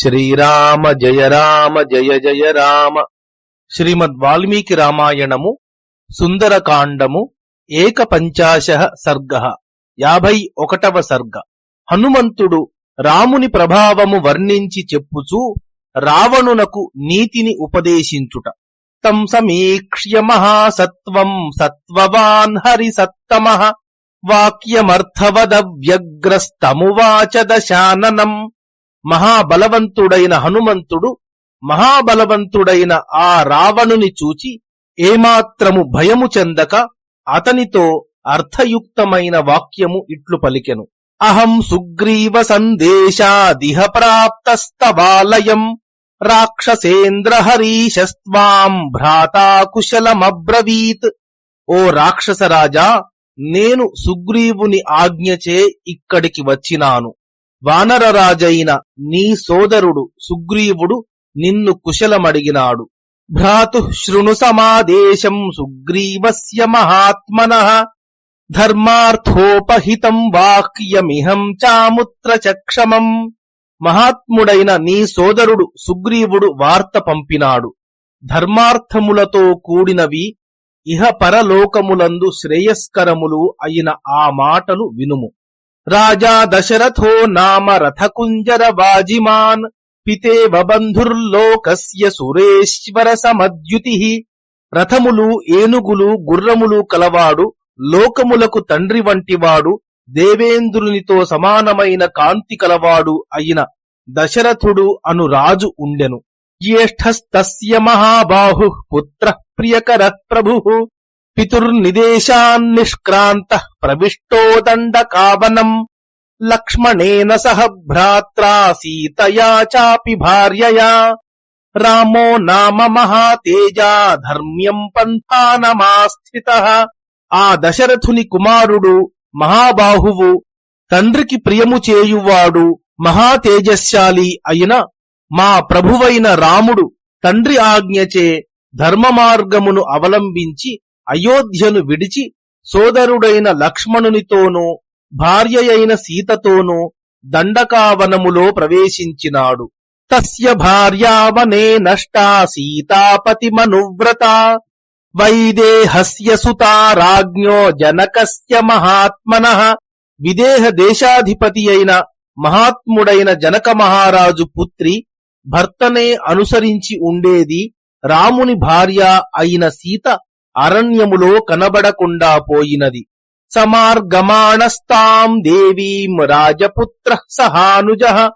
శ్రీరామ జయ రామ జయ జయ రామ. శ్రీమద్ వాల్మీకి రామాయణము సుందరకాండము ఏక పంచాశ సర్గ యాభై ఒకటవ సర్గ. హనుమంతుడు రాముని ప్రభావము వర్ణించి చెప్పుచూ రావణునకు నీతిని ఉపదేశించుట. తం సమీక్ష్య మహాసత్వం సత్వవాన్ హరి సత్తమ వాక్యమర్థవదవ్యగ్రస్తమువాచ దశాననం. మహాబలవంతుడైన హనుమంతుడు మహాబలవంతుడైన ఆ రావణుని చూచి ఏమాత్రము భయము చెందక అతనితో అర్థయుక్తమైన వాక్యము ఇట్లు పలికెను. అహం సుగ్రీవ సందేశాదిహ ప్రాప్తస్తవాలయం రాక్షసేంద్ర హరీశస్వాం భ్రాతాకుశలమబ్రవీత్ ఓ రాక్షసరాజా నేను సుగ్రీవుని ఆజ్ఞచే ఇక్కడికి వచ్చినాను. వానరరాజైన నీ సోదరుడు సుగ్రీవుడు నిన్ను కుశలమడిగినాడు. భ్రాతు శృణు సమాదేశం సుగ్రీవస్య మహాత్మన. ధర్మార్థోపహితం వాక్యమిహం చాముత్ర చక్షమం మహాత్ముడైన నీ సోదరుడు సుగ్రీవుడు వార్త పంపినాడు. ధర్మార్థములతో కూడినవి ఇహ పరలోకములందు శ్రేయస్కరములు అయిన ఆ మాటలు వినుము. రాజా దశరథో నామ రథకుంజర వాజిమాన్ పితేవ బంధుర్లోకస్య సురేశ్వర సమద్యుతి. రథములు ఏనుగులు గుర్రములు కలవాడు లోకములకు తండ్రి వంటివాడు దేవేంద్రునితో సమానమైన కాంతి కలవాడు అయిన దశరథుడు అను రాజు ఉండెను. జ్యేష్ఠస్తస్య మహాబాహు పుత్ర ప్రియకర ప్రభు. పితుర్నిదేశాన్నిష్క్రాంత ప్రవిష్టో దండకావనం. లక్ష్మణేన సహ భ్రాత్రా సీతయా చాపి భార్యయా. రామో నామ మహాతేజా ధర్మ్యం పంథానమాస్థిత ఆ దశరథుని కుమారుడు మహాబాహువు. తండ్రికి ప్రియము చేయువాడు మహాతేజశాలి అయిన మా ప్రభువైన రాముడు తండ్రి ఆజ్ఞచే ధర్మ మార్గమును అవలంబించి అయోధ్యను విడిచి సోదరుడైన లక్ష్మణునితోనూ భార్యయైన సీతతోనూ దండకావనములో ప్రవేశించినాడు. తస్య భార్యావనే నష్టా సీతాపతి మనువ్రత వైదేహస్య సుతా రాజ్ఞో జనకస్య మహాత్మన. విదేహ దేశాధిపతి అయిన మహాత్ముడైన జనక మహారాజు పుత్రి భర్తనే అనుసరించి ఉండేది రాముని భార్య అయిన సీత అరణ్యములో కనబడకుండా పోయినది. సమార్గమాణస్తాం దేవీం రాజపుత్ర సహానుజ.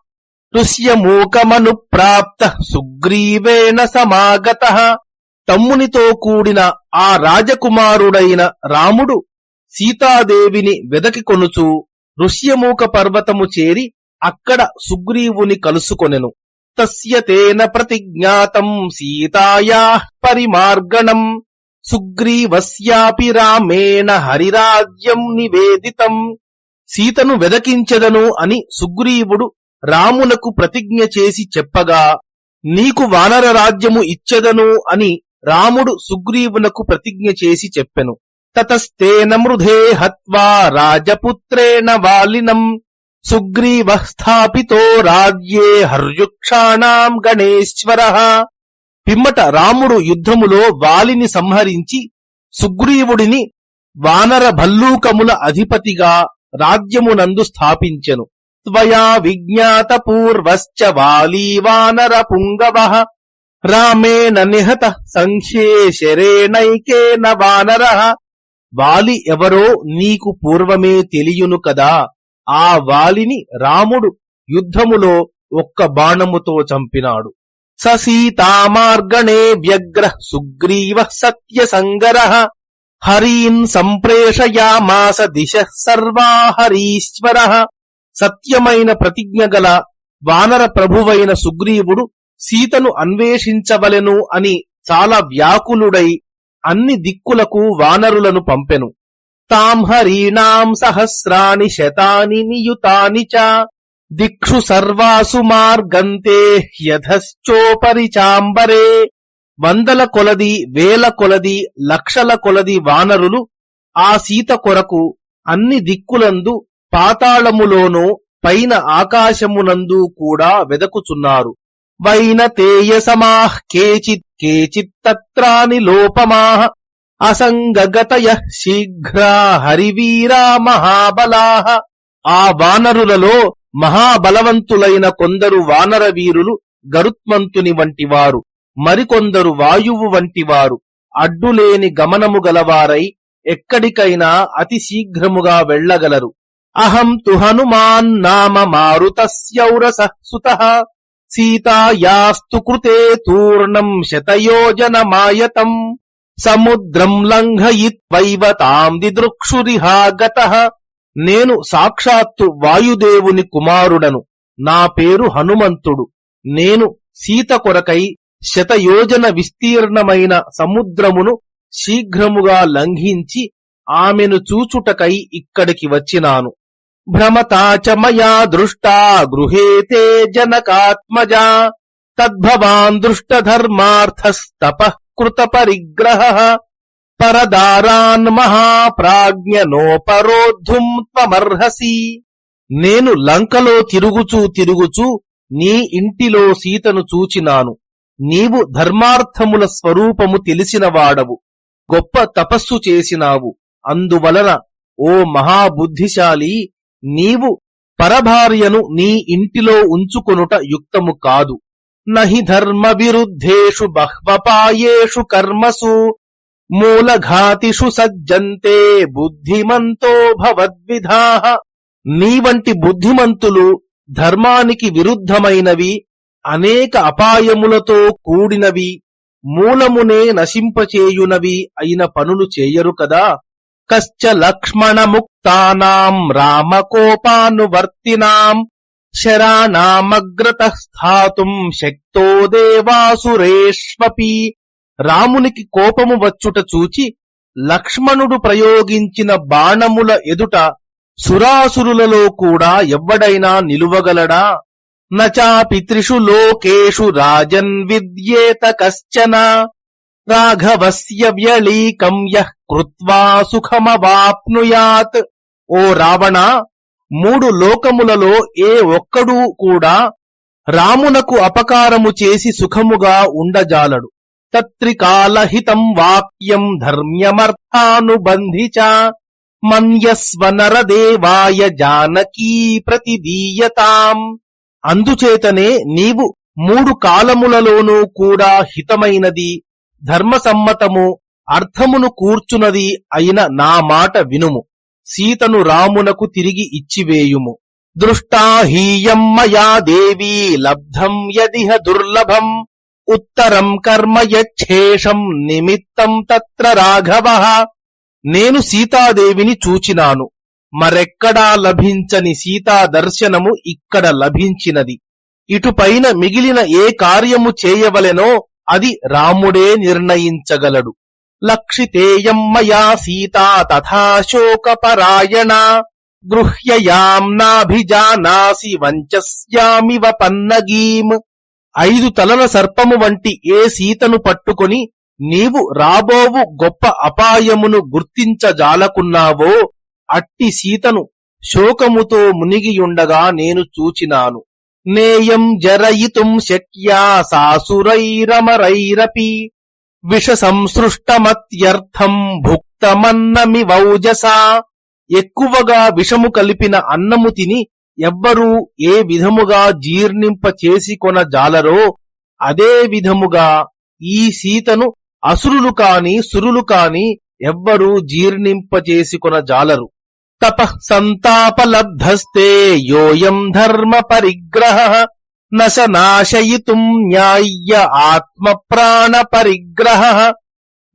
తుష్యమూకమను ప్రాప్త సుగ్రీవేణ సమాగత. తమ్మునితో కూడిన ఆ రాజకుమారుడైన రాముడు సీతాదేవిని వెదకి కొనుచు ఋష్యమూక పర్వతము చేరి అక్కడ సుగ్రీవుని కలుసుకొనెను. తస్య తేన ప్రతిజ్ఞాతం సీతాయా పరిమార్గణం. సుగ్రీవస్యాపి రామేణ హరిరాజ్యం నివేదితం. సీతను వెదకించెదను అని సుగ్రీవుడు రామునకు ప్రతిజ్ఞ చేసి చెప్పగా నీకు వానర రాజ్యము ఇచ్చెదను అని రాముడు సుగ్రీవునకు ప్రతిజ్ఞ చేసి చెప్పెను. తతస్తేన మృధే హత్వా రాజపుత్రేణ వాలినం. సుగ్రీవ స్థాపితో రాజ్యే హర్యుక్షాణాం గణేశ్వర. పిమ్మట రాముడు యుద్ధములో వాలిని సంహరించి సుగ్రీవుడిని వానర భల్లూకముల అధిపతిగా రాజ్యమునందు స్థాపించెను. త్వయా విజ్ఞాత పూర్వశ్చ వాలీ వానర పుంగవ రామేణ నిహత సంఖ్యే వానర. వాలి ఎవరో నీకు పూర్వమే తెలియును కదా. ఆ వాలిని రాముడు యుద్ధములో ఒక్క బాణముతో చంపినాడు. సీతామార్గణే వ్యగ్ర సుగ్రీవ సత్యసంగర హరీన్ సంప్రేషయామాస దిశ సర్వా హరీశ్వర సత్యమైన ప్రతిజ్ఞ గల వానర ప్రభువైన సుగ్రీవుడు సీతను అన్వేషించవలెను అని చాలా వ్యాకులుడై అన్ని దిక్కులకు వానరులను పంపెను. తాం హరీణాం సహస్రాని శతాని నియుతాని చ దిక్షు సర్వాసు మార్గంతే హ్యధశ్చోపరి చాంబరే. వందల కొలది వేల కొలది లక్షల కొలది వానరులు ఆ సీత కొరకు అన్ని దిక్కులందు పాతాళములోనూ పైన ఆకాశమునందు కూడా వెదకుచున్నారు. వైన తేయసమాహ్ కేచిత్ కేచిత్ తత్రాని లోపమాహ అసంగగతయ శీఘ్రా హరివీరా మహాబలాహ. ఆ వానరులలో మహాబలవంతులైన కొందరు వానర వీరులు గరుత్మంతుని వంటివారు మరికొందరు వాయువు వంటివారు అడ్డులేని గమనము గలవారై ఎక్కడికైనా అతి శీఘ్రముగా వెళ్ళగలరు అహం తు హనుమాన్ నామ మారుతస్యౌరస సుత సీతాయాస్తు కృతే తూర్ణం శతయోజన మాయతం సముద్రం లంఘయిత్వైవ తాం దిదృక్షురిహాగత నేను సాక్షాత్తు వాయుదేవుని కుమారుడను. నా పేరు హనుమంతుడు. నేను సీత కొరకై శతయోజన విస్తీర్ణమైన సముద్రమును శీఘ్రముగా లంఘించి ఆమెను చూచుటకై ఇక్కడికి వచ్చినాను. భ్రమతాచ మయా దృష్టా గృహేతే జనకాత్మజా. తద్భవాన్ దృష్టధర్మార్థస్తప కృత పరిగ్రహ పరదారాన్ మహాప్రాజ్ఞనోపరోద్ధుం త్వమర్హసి. నేను లంకలో తిరుగుచూ తిరుగుచూ నీ ఇంటిలో సీతను చూచినాను. నీవు ధర్మార్థముల స్వరూపము తెలిసిన వాడవు గొప్ప తపస్సు చేసినావు. అందువలన ఓ మహాబుద్ధిశాలి నీవు పరభార్యను నీ ఇంటిలో ఉంచుకొనుట యుక్తము కాదు. నహి ధర్మ విరుద్ధేషు బహ్వపాయేషు కర్మసు. మూలఘాతిషు సజ్జంతే బుద్ధిమంతో భవద్విధా. నీ వంటి బుద్ధిమంతులు ధర్మానికి విరుద్ధమైనవి అనేక అపాయములతో కూడినవి మూలమునే నశింపచేయునవి అయిన పనులు చేయరు కదా. కశ్చ లక్ష్మణముక్తానాం రామకోపానువర్తినాం శరాణామగ్రత స్థాతుం శక్తో దేవాసురేష్వపి. రామునికి కోపము వచ్చుట చూచి లక్ష్మణుడు ప్రయోగించిన బాణముల ఎదుట సురాసురులలో కూడా ఎవ్వడైనా నిలువగలడా? నచాపి త్రిషు లోకేషు రాజన్ విద్యేత కశ్చన. రాఘవస్య వ్యళీకం యః కృత్వా సుఖమవాప్నుయాత్. ఓ రావణ మూడు లోకములలో ఏ ఒక్కడూ కూడా రామునకు అపకారము చేసి సుఖముగా ఉండజాలడు. తత్రికాలహితం వాక్యం ధర్మ్యమర్థానుబంధి చ మన్యస్వ నరదేవాయ జానకీ ప్రతిదీయతాం. అందుచేతనే నీవు మూడు కాలములలోనూ కూడా హితమైనది ధర్మసమ్మతము అర్థమును కూర్చున్నది అయిన నా మాట వినుము. సీతను రామునకు తిరిగి ఇచ్చివేయుము. దృష్టా హీయం మయా దేవీ లబ్ధం యదిహ దుర్లభం. ఉత్తరం కర్మ యచ్ఛేషం నిమిత్తం తత్ర రాఘవ. నేను సీతాదేవిని చూచినాను. మరెక్కడా లభించని సీతా దర్శనము ఇక్కడ లభించినది. ఇటుపైన మిగిలిన ఏ కార్యము చేయవలెనో అది రాముడే నిర్ణయించగలడు. లక్షితేయం మయా సీతా తథా శోకపరాయణ. గృహ్యయాం నాభిజానాసి వంచస్యామివ పన్నగీం. ఐదు తలల సర్పము వంటి ఏ సీతను పట్టుకొని నీవు రాబోవు గొప్ప అపాయమును గుర్తించజాలకున్నావో అట్టి సీతను శోకముతో మునిగియుండగా నేను చూచినాను. నేయం జరయితుం శక్యా సాసురైరమరైరపి విష సంసృష్టమత్యర్థం భుక్తమన్నమి వౌజసా ఎక్కువగా విషము కలిపిన అన్నము తిని ఎవ్వరూ ఏ విధముగా జీర్ణింప చేసికొన జాలరో అదే విధముగా ఈ సీతను అసురులు కాని సురులు కాని ఎవ్వరూ జీర్ణింప చేసికొన జాలరు. తప సంతాపలబ్ధస్తే యోయం ధర్మ పరిగ్రహ నశ నాశయితుం న్యాయ్య ఆత్మ ప్రాణ పరిగ్రహ.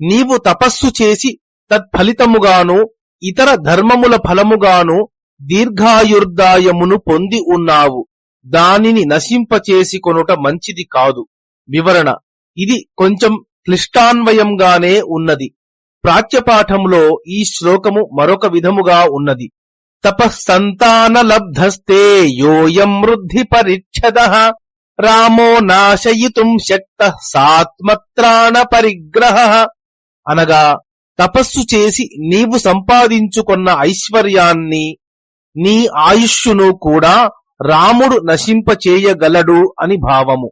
నీవు తపస్సు చేసి తత్ఫలితముగాను ఇతర ధర్మముల ఫలముగాను దీర్ఘాయుర్దాయమును పొంది ఉన్నావు. దానిని నశింపచేసి కొనుట మంచిది కాదు. వివరణ. ఇది కొంచెం క్లిష్టాన్వయంగానే ఉన్నది. ప్రాచ్యపాఠంలో ఈ శ్లోకము మరొక విధముగా ఉన్నది. తపస్సంతానలబ్ధస్తే యోయం వృద్ధి పరిచ్ఛద. రామో నాశయితుం శక్త సాత్మత్రాణ పరిగ్రహ. అనగా తపస్సు చేసి నీవు సంపాదించుకున్న ఐశ్వర్యాన్ని నీ ఆయుష్యును కూడా రాముడు నశింపచేయగలడు అని భావము.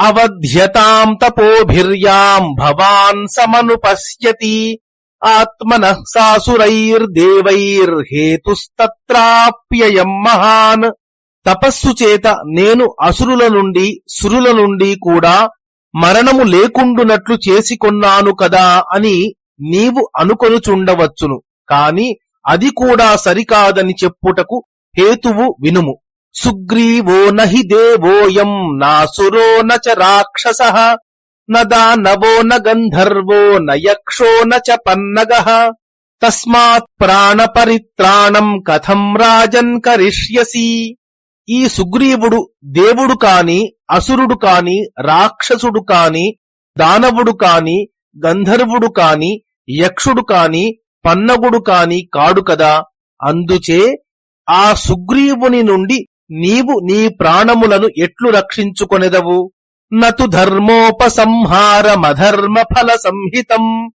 అవధ్యతాం తపోభిర్యాం భవాన్ సమనుపశ్యతి. ఆత్మన సాసురైర్దేవైర్హేతుస్తత్రాప్యయం మహాన్. తపస్సు చేత నేను అసురుల నుండి సురుల నుండి కూడా మరణము లేకుండునట్లు చేసికొన్నాను కదా అని నీవు అనుకొనుచుండవచ్చును. కాని అది కూడా సరికాదని చెప్పుటకు హేతువు వినుము. సుగ్రీవో నహి దేవోయం నాసురో నచ రాక్షస న దానవో న గంధర్వో న నచ పన్నగ. తస్మాత్ ప్రాణ పరిత్రాణం కథం రాజన్ కరిష్యసి. ఈ సుగ్రీవుడు దేవుడు కాని అసురుడు కాని రాక్షసుడు కాని దానవుడు కాని గంధర్వుడు కాని యక్షుడు కాని పన్నగుడు కాని కాడు కదా? అందుచే ఆ సుగ్రీవుని నుండి నీవు నీ ప్రాణములను ఎట్లు రక్షించుకొనెదవు? నతు ధర్మోపసంహారమధర్మ ఫల సంహితం.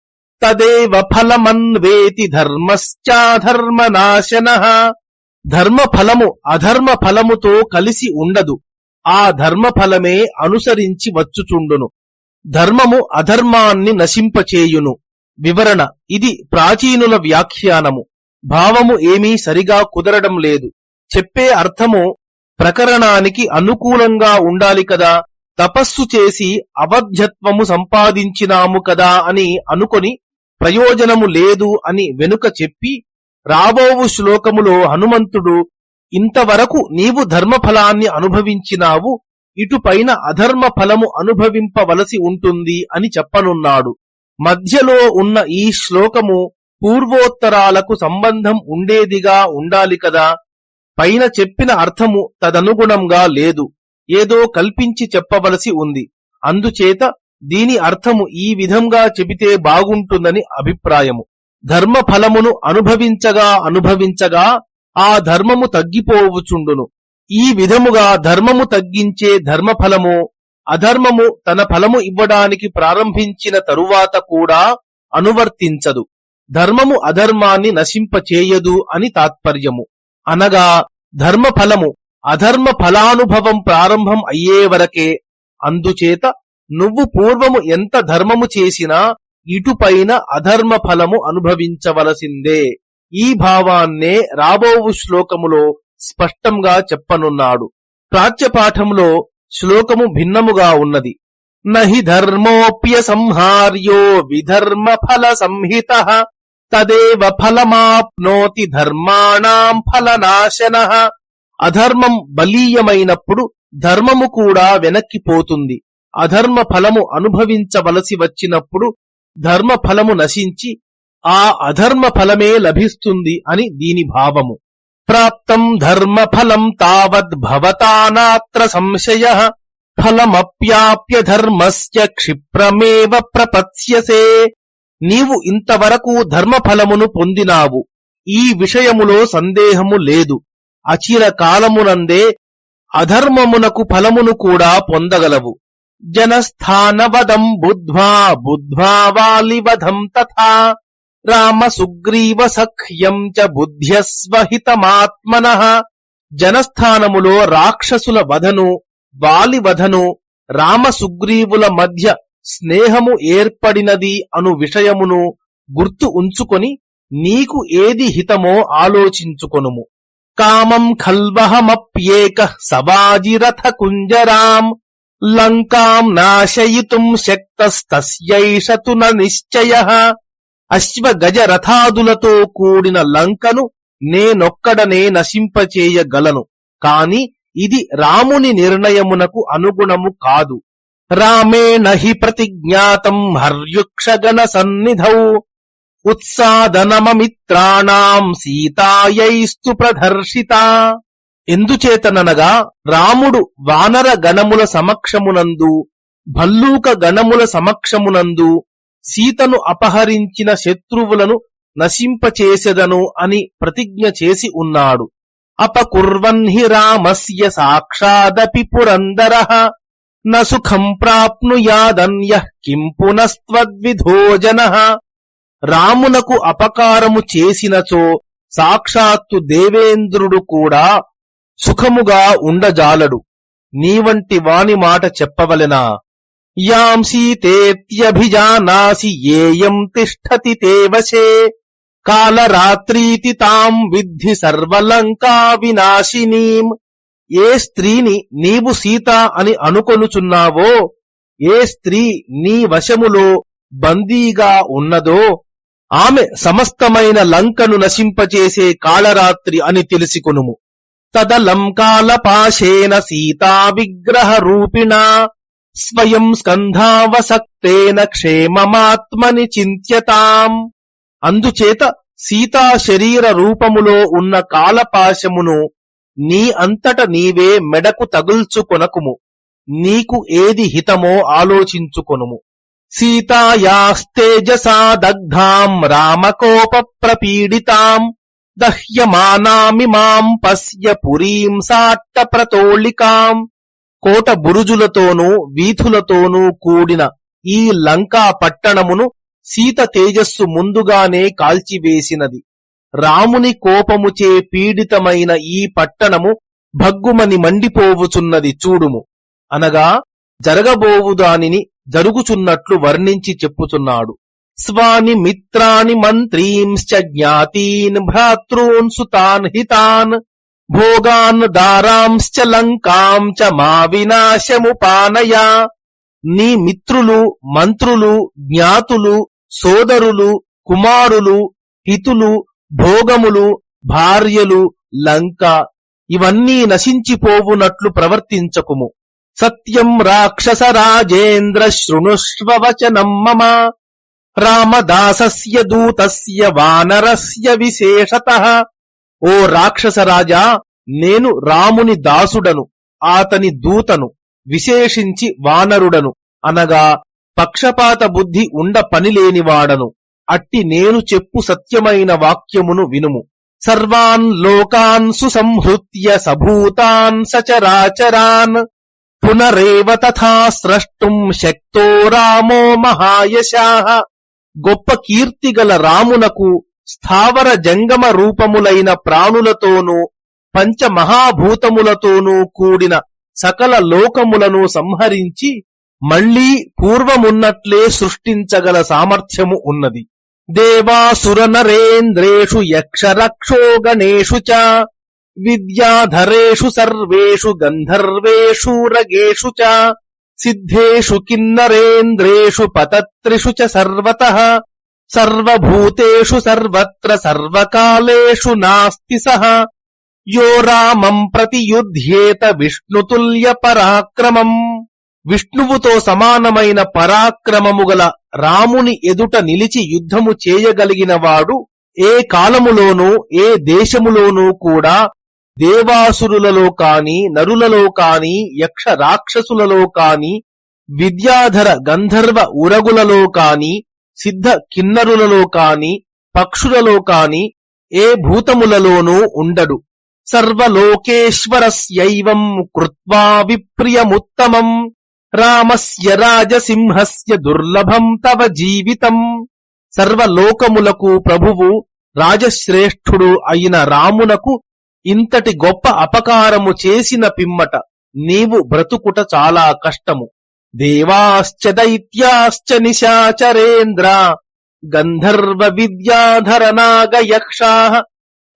తదేవ ఫలమన్వేతి ధర్మశ్చాధర్మ నాశన ధర్మ ఫలము అధర్మ ఫలముతో కలిసి ఉండదు. ఆ ధర్మ ఫలమే అనుసరించి వచ్చుచుండును. ధర్మము అధర్మాన్ని నశింపచేయును. వివరణ. ఇది ప్రాచీనుల వ్యాఖ్యానము. భావము ఏమీ సరిగా కుదరడం లేదు. చెప్పే అర్థము ప్రకరణానికి అనుకూలంగా ఉండాలి కదా. తపస్సు చేసి అవధ్యత్వము సంపాదించినాము కదా అని అనుకొని ప్రయోజనము లేదు అని వెనుక చెప్పి రాబోవు శ్లోకములో హనుమంతుడు ఇంతవరకు నీవు ధర్మఫలాన్ని అనుభవించినావు ఇటుపైన అధర్మ ఫలము అనుభవింపవలసి ఉంటుంది అని చెప్పనున్నాడు. మధ్యలో ఉన్న ఈ శ్లోకము పూర్వోత్తరాలకు సంబంధం ఉండేదిగా ఉండాలి కదా? పైన చెప్పిన అర్థము తదనుగుణంగా లేదు. ఏదో కల్పించి చెప్పవలసి ఉంది. అందుచేత దీని అర్థము ఈ విధంగా చెబితే బాగుంటుందని అభిప్రాయము. ధర్మ ఫలమును అనుభవించగా అనుభవించగా ఆ ధర్మము తగ్గిపోవుచుండును. ఈ విధముగా ధర్మము తగ్గించే ధర్మఫలము అధర్మము తన ఫలము ఇవ్వడానికి ప్రారంభించిన తరువాత కూడా అనువర్తించదు. ధర్మము అధర్మాన్ని నశింపచేయదు అని తాత్పర్యము. అనగా ధర్మ ఫలము అధర్మ ఫలానుభవం ప్రారంభం అయ్యే వరకే అందుచేత నువ్వు పూర్వము ఎంత ధర్మము చేసినా ఇటుపైన అధర్మ ఫలము అనుభవించవలసిందే. ఈ భావాన్నే రాబోవు శ్లోకములో స్పష్టంగా చెప్పనున్నాడు. ప్రాచ్యపాఠంలో శ్లోకము భిన్నముగా ఉన్నది. నహి ధర్మోప్య సంహార్యో విధర్మ ఫల సంహిత తదేవ ఫలమాప్నోతి ధర్మాణం ఫలనాశన. అధర్మం బలీయమైనప్పుడు ధర్మము కూడా వెనక్కిపోతుంది అధర్మ ఫలము అనుభవించవలసి వచ్చినప్పుడు ధర్మ ఫలము నశించి ఆ అధర్మ ఫలమే లభిస్తుంది అని దీని భావము. ప్రాప్తం ధర్మ ఫలం భవతానాత్ర సంశయ ఫలమప్యాప్య ధర్మస్య క్షిప్రమేవ ప్రపత్స్యసే. నీవు ఇంతవరకు ధర్మఫలమును పొందినావు. ఈ విషయములో సందేహము లేదు. అచిర కాలమునందే అధర్మమునకు ఫలమును కూడా పొందగలవు. జనస్థానవదం బుద్ధ్వా బుద్ధ్వా వాలివధం తథా. రామ సుగ్రీవ సఖ్యం చ బుద్ధ్యస్వహితమాత్మన. జనస్థానములో రాక్షసుల వధను వాలివధను రామ సుగ్రీవుల మధ్య స్నేహము ఏర్పడినది అను విషయమును గుర్తు ఉంచుకొని నీకు ఏది హితమో ఆలోచించుకొనుము. కామం ఖల్వహమప్యేక సవాజిరథ కుంజరాం. లంకాం నాశయితుం శక్తస్తస్యైషతు నిశ్చయ. అశ్వగజ రథాదులతో కూడిన లంకను నేనొక్కడనే నశింపచేయగలను. కాని ఇది రాముని నిర్ణయమునకు అనుగుణము కాదు. రామేణ హి ప్రతిజ్ఞాతం హర్యుక్షగణ సన్నిధౌ. ఉత్సాదనమమిత్రాణం సీతాయైస్తు ప్రదర్శిత. ఎందుచేతననగా రాముడు వానర గణముల సమక్షమునందు భల్లూక గణముల సమక్షమునందు సీతను అపహరించిన శత్రువులను నశింపచేసెదను అని ప్రతిజ్ఞ చేసి ఉన్నాడు. అపకుర్వన్హి రామస్య సాక్షాదపి పురందర. న సుఖం ప్రాప్నుయాదన్య కిం పునస్త్వద్విధోజన. రామునకు అపకారము చేసినచో సాక్షాత్తు దేవేంద్రుడు కూడా సుఖముగా ఉండజాలడు. నీవంటి వాని మాట చెప్పవలెనా? యాం సీతేత్యభిజానాసి ఏయం తిష్టతి తే వశే కాలరాత్రీతి తాం విద్ధి సర్వలంకా వినాశినీం ఏ స్త్రీని నీవు సీత అని అనుకొనుచున్నావో ఏ స్త్రీ నీ వశములో బందీగా ఉన్నదో ఆమె సమస్తమైన లంకను నశింపచేసే కాళరాత్రి అని తెలిసికొనుము తదలంకాలపాశేన సీతా విగ్రహ రూపిణా స్వయం స్కంధావసక్తేన క్షేమమాత్మని చింత్యతాం. అందుచేత సీతా శరీర రూపములో ఉన్న కాలపాశమును నీ అంతట నీవే మెడకు తగుల్చుకొనకుము. నీకు ఏది హితమో ఆలోచించుకొనుము. సీతాయాస్తేజసా దగ్ధాం రామకోప ప్రపీడితాం దహ్యమానామిమాం పశ్య పురీం సాట్ట ప్రతోళికాం. కోట బురుజులతోనూ వీధులతోనూ కూడిన ఈ లంకా పట్టణమును సీత తేజస్సు ముందుగానే కాల్చివేసినది. రాముని కోపముచే పీడితమైన ఈ పట్టణము భగ్గుమని మండిపోవుచున్నది చూడుము. అనగా జరగబోవు దానిని జరుగుచున్నట్లు వర్ణించి చెప్పుచున్నాడు. స్వాని మిత్రాని మంత్రీంశ్చ జ్ఞాతీన్ భ్రాతృన్ సుతాన్ హితాన్ భోగాన్ దారాంశ్చ లంకాం చ మా వినాశముపానయ. నీ మిత్రులు మంత్రులు జ్ఞాతులు సోదరులు కుమారులు హితులు భోగములు భార్యలు లంక ఇవన్నీ నశించిపోవునట్లు ప్రవర్తించకుము. సత్యం రాక్షస రాజేంద్ర శృణుష్వచనం మమ. రామదాసస్య దూతస్య వానరస్య విశేషత. ఓ రాక్షస రాజా నేను రాముని దాసుడను ఆతని దూతను విశేషించి వానరుడను అనగా పక్షపాత బుద్ధి ఉండ పనిలేనివాడను అట్టి నేను చెప్పు సత్యమైన వాక్యమును వినుము. సర్వాన్ లోకాన్ సుసంహృత్య సభూతాన్ సచరాచరాన్ పునరేవ తథా స్రష్టుం శక్తో రామో మహాయశాః. గొప్ప కీర్తిగల రామునకు స్థావర జంగమ రూపములైన ప్రాణులతోనూ పంచమహాభూతములతోనూ కూడిన సకల లోకములను సంహరించి మళ్ళీ పూర్వమున్నట్లే సృష్టించగల సామర్థ్యము ఉన్నది. దేవాసుర నరేంద్రేషు యక్షరక్షో గణేషు చ విద్యాధరేషు సర్వేషు గంధర్వేషు రగేషు చ సిద్ధేషు కిన్నరేంద్రేషు పతత్రిషు చ సర్వతః సర్వభూతేషు సర్వత్ర సర్వకాలేషు నాస్తి సహ యో రామం ప్రతియుధ్యేత విష్ణుతుల్య పరాక్రమం విష్ణువుతో సమానమైన పరాక్రమము గల రాముని ఎదుట నిలిచి యుద్ధము చేయగలిగినవాడు ఏ కాలములోనూ ఏ దేశములోనూ కూడా దేవాసురులలో కాని నరులలో కాని యక్ష రాక్షసులలో కాని విద్యాధర గంధర్వ ఉరగులలో కాని సిద్ధ కిన్నరులలో కాని పక్షులలో కాని ఏ భూతములలోనూ ఉండడు. సర్వలోకేశ్వరస్యైవం కృత్వా విప్రియముత్తమం. రామస్య రాజసింహస్య దుర్లభం తవ జీవితం. సర్వలోకములకు ప్రభువు రాజశ్రేష్ఠుడు అయిన రామునకు ఇంతటి గొప్ప అపకారము చేసిన పిమ్మట నీవు బ్రతుకుట చాలా కష్టము. దేవాశ్చ దైత్యాశ్చ నిశాచరేంద్ర గంధర్వ విద్యాధర నాగయక్షా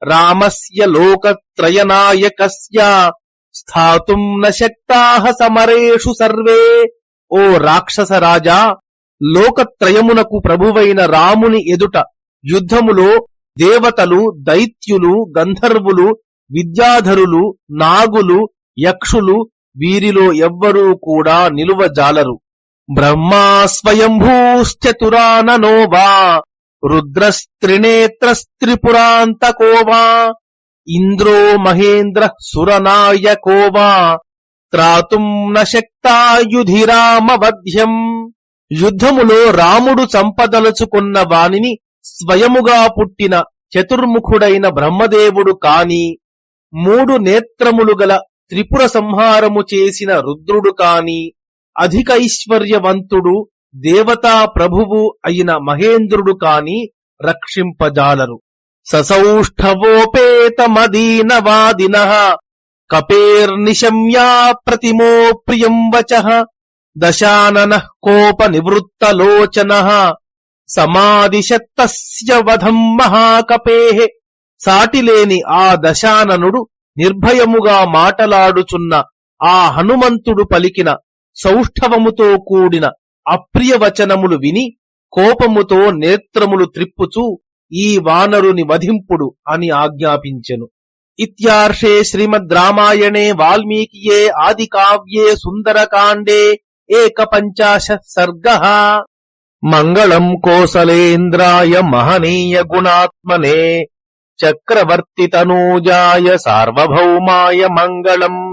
రామస్య లోకత్రయనాయకస్య స్థాతుం న సమరేషు సర్వే ఓ రాక్షస రాజా లోకత్రయమునకు ప్రభువైన రాముని ఎదుట యుద్ధములో దేవతలు దైత్యులు గంధర్వులు విద్యాధరులు నాగులు యక్షులు వీరిలో ఎవ్వరూ కూడా నిలువజాలరు బ్రహ్మా స్వయంభూశ్చతురాననో వా రుద్రస్త్రినేత్రస్త్రిపురాంతకో వా ఇంద్రో మహేంద్ర సురనాయకో వా త్రాతుం నశక్తాయుధిరామవధ్యం యుద్ధములో రాముడు చంపదలుచుకున్న వానిని స్వయముగా పుట్టిన చతుర్ముఖుడైన బ్రహ్మదేవుడు కాని మూడు నేత్రములు గల త్రిపుర సంహారము చేసిన రుద్రుడు కాని అధిక ఐశ్వర్యవంతుడు దేవతా ప్రభువు అయిన మహేంద్రుడు కాని రక్షింపజాలరు. ససౌష్ఠవోపేతమదీనవాదిన. కపేర్నిశమ్యా ప్రతిమో ప్రియం వచ. దశానన కోప నివృత్తలోచన సమాదిశత్తస్య వధం మహాకపే. సాటిలేని ఆ దశాననుడు నిర్భయముగా మాటలాడుచున్న ఆ హనుమంతుడు పలికిన సౌష్ఠవముతో కూడిన అప్రియవచనములు విని కోపముతో నేత్రములు త్రిప్పుచూ ఈ వానరుని వధింపుడు అని ఆజ్ఞాపించెను. ఇత్యార్షే శ్రీమద్ రామాయణే వాల్మీకియే ఆది కావ్యే సుందరకాండే ఏక పంచాశ సర్గ. మంగళం కోసలేంద్రాయ మహనీయ గుణాత్మనే చక్రవర్తి తనూజాయ సార్వభౌమాయ మంగళం.